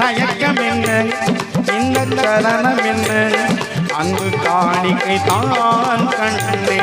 தயக்கம் என்ன இந்த சரணம் என்ன அங்கு காணிக்கை தான் கண்டே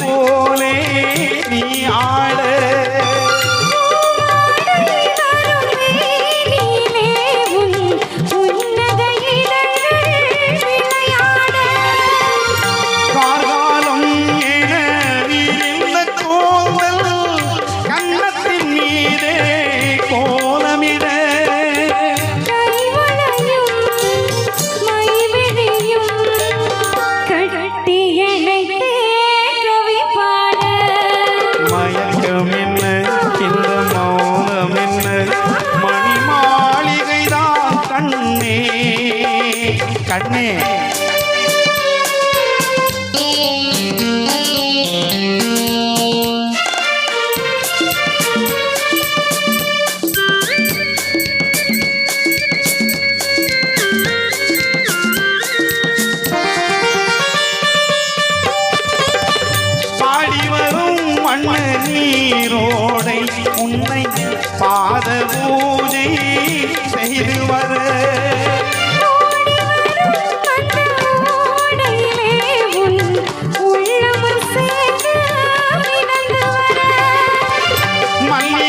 போலே கண்ணே நீரோடை உன்னை பாத பூஜை செய்து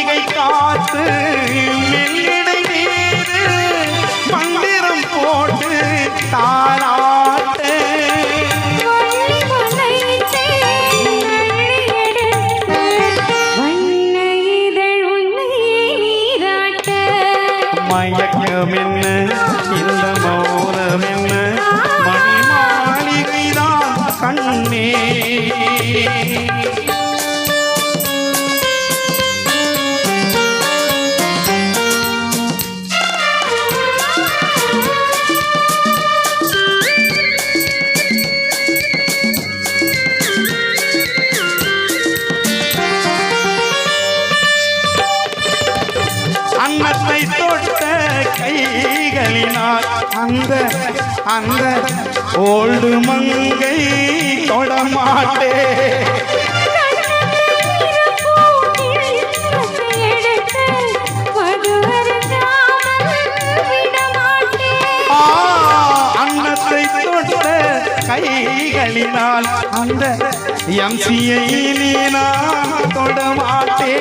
வர மல்லிகை காத்து மெல்லிடை நீரு மந்திரம் போட்டு தாராட்ட மயக்கம் என்ன இந்த மௌனம் என்ன மணி மாளிகைதான் கண்ணே. அன்னத்தை தொட்ட கைகளினால். அந்த அந்த ஓல்டு மங்கை தொடமாட்டே அன்னத்தை தொட்ட கைகளினால். அந்த எம்சியை நான் தொடமாட்டே